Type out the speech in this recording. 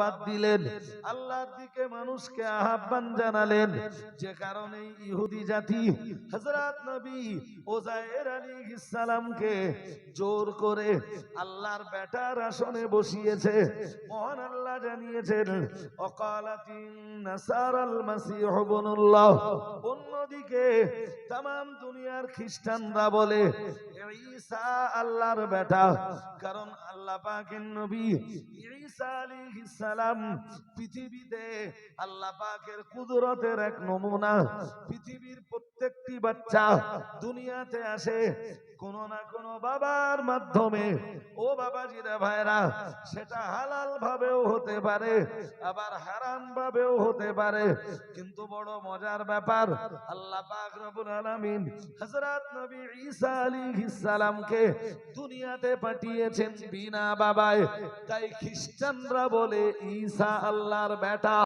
বাদ দিলেন। আল্লাহর দিকে মানুষকে আহ্বান জানালেন। যে কারণে ইহুদি জাতি হযরত নবী ওজায়ের আলাইহিস সালামকে জোর করে আল্লাহর বেটার আসনে বসিয়েছে। মহান জানিয়েছেন অন্যদিকে দুনিয়ার খ্রিস্টানরা বলে, ঈসা আল্লাহর বেটা। কারণ আল্লাহ পাকের নবী ঈসা আলাইহিস সালাম পৃথিবীতে আল্লাহ পাকের কুদরতের এক নমুনা, পৃথিবীর প্রত্যেকটি বাচ্চা দুনিয়াতে আসে, কোন না কোন বাবার মাধ্যমে। ও বাবাজিরা ভাইরা, সেটা হালাল ভাবেও হতে পারে, আবার হারাম ভাবেও হতে পারে, কিন্তু বড় মজার ব্যাপার, আল্লাহ পাক রব্বুল আলামিন হযরত নবী ঈসা আলাইহিস সালামকে দুনিয়াতে পাঠিয়েছেন বিনা বাবায়। তাই খ্রিস্টানরা বলে, ঈসা আল্লাহর বেটা।